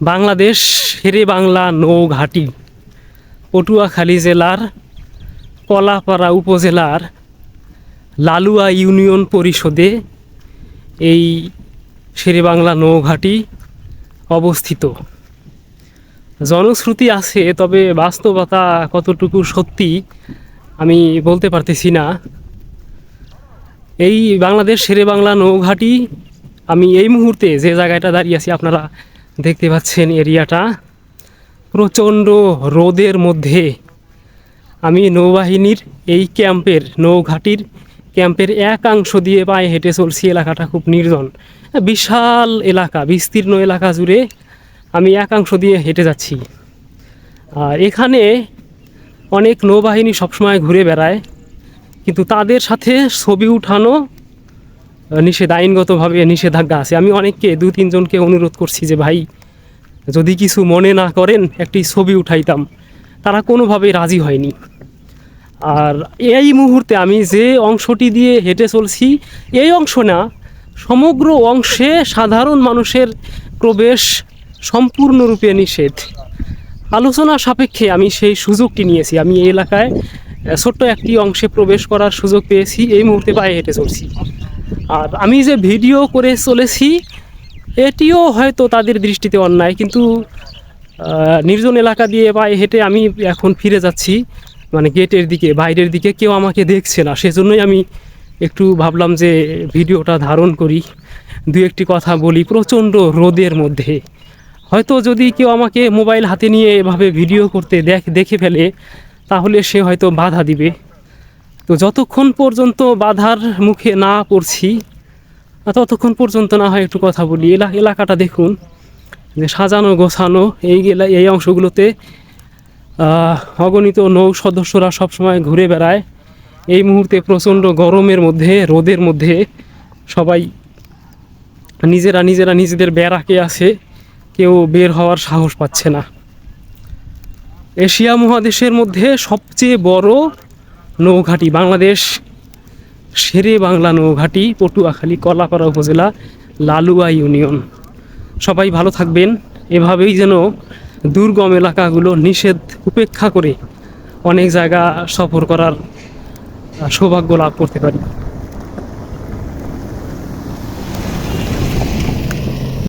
বাংলাদেশ শেরে বাংলা নৌঘাটি, পটুয়াখালী জেলার কলাপাড়া উপজেলার লালুয়া ইউনিয়ন পরিষদে এই শেরে বাংলা নৌঘাটি অবস্থিত। জনশ্রুতি আছে, তবে বাস্তবতা কতটুকু সত্যি আমি বলতে পারতেছি না। এই বাংলাদেশ শেরে বাংলা নৌঘাটি, আমি এই মুহূর্তে যে জায়গাটা দাঁড়িয়ে আছি, আপনারা দেখতে পাচ্ছেন এরিয়াটা। প্রচণ্ড রোদের মধ্যে আমি নৌবাহিনীর এই ক্যাম্পের, নৌঘাটির ক্যাম্পের একাংশ দিয়ে পায়ে হেঁটে চলছি। এলাকাটা খুব নির্জন। বিশাল এলাকা, বিস্তীর্ণ এলাকা জুড়ে আমি একাংশ দিয়ে হেঁটে যাচ্ছি। আর এখানে অনেক নৌবাহিনী সবসময় ঘুরে বেড়ায়, কিন্তু তাদের সাথে ছবি উঠানো নিষেধ আইনগতভাবে নিষেধাজ্ঞা আছে। আমি অনেককে দু তিনজনকে অনুরোধ করছি যে, ভাই, যদি কিছু মনে না করেন, একটি ছবি উঠাইতাম। তারা কোনোভাবেই রাজি হয়নি। আর এই মুহূর্তে আমি যে অংশটি দিয়ে হেঁটে চলছি, এই অংশ না, সমগ্র অংশে সাধারণ মানুষের প্রবেশ সম্পূর্ণরূপে নিষেধ। আলোচনা সাপেক্ষে আমি সেই সুযোগটি নিয়েছি। আমি এই এলাকায় ছোট্ট একটি অংশে প্রবেশ করার সুযোগ পেয়েছি। এই মুহূর্তে পায়ে হেঁটে চলছি। আর আমি যে ভিডিও করে চলেছি, এটিও হয়তো তাদের দৃষ্টিতে অন্যায়, কিন্তু নির্জন এলাকা দিয়ে পায়ে হেঁটে আমি এখন ফিরে যাচ্ছি মানে গেটের দিকে, বাইরের দিকে কেউ আমাকে দেখছে না। সেজন্যই আমি একটু ভাবলাম যে ভিডিওটা ধারণ করি, দু একটি কথা বলি প্রচণ্ড রোদের মধ্যে। হয়তো যদি কেউ আমাকে মোবাইল হাতে নিয়ে এভাবে ভিডিও করতে দেখ, দেখে ফেলে, তাহলে সে হয়তো বাধা দিবে। তো যতক্ষণ পর্যন্ত বাধার মুখে না পড়ছি ততক্ষণ পর্যন্ত না হয় একটু কথা বলি। এলা, এলাকাটা দেখুন, যে সাজানো গোছানো, এই এই অংশগুলোতে অগণিত নৌ সদস্যরা সবসময় ঘুরে বেড়ায়। এই মুহূর্তে প্রচণ্ড গরমের মধ্যে, রোদের মধ্যে সবাই নিজেরা নিজেরা নিজেদের বেড়াকে আছে, কেউ বের হওয়ার সাহস পাচ্ছে না। এশিয়া মহাদেশের মধ্যে সবচেয়ে বড় নৌঘাটি বাংলাদেশ সেরে বাংলা নৌঘাটি, পটুয়াখালী, কলাপাড়া উপজেলা, লালুয়া ইউনিয়ন। সবাই ভালো থাকবেন। এভাবেই যেন দুর্গম এলাকাগুলো নিষেধ উপেক্ষা করে অনেক জায়গা সফর করার সৌভাগ্য লাভ করতে পারি।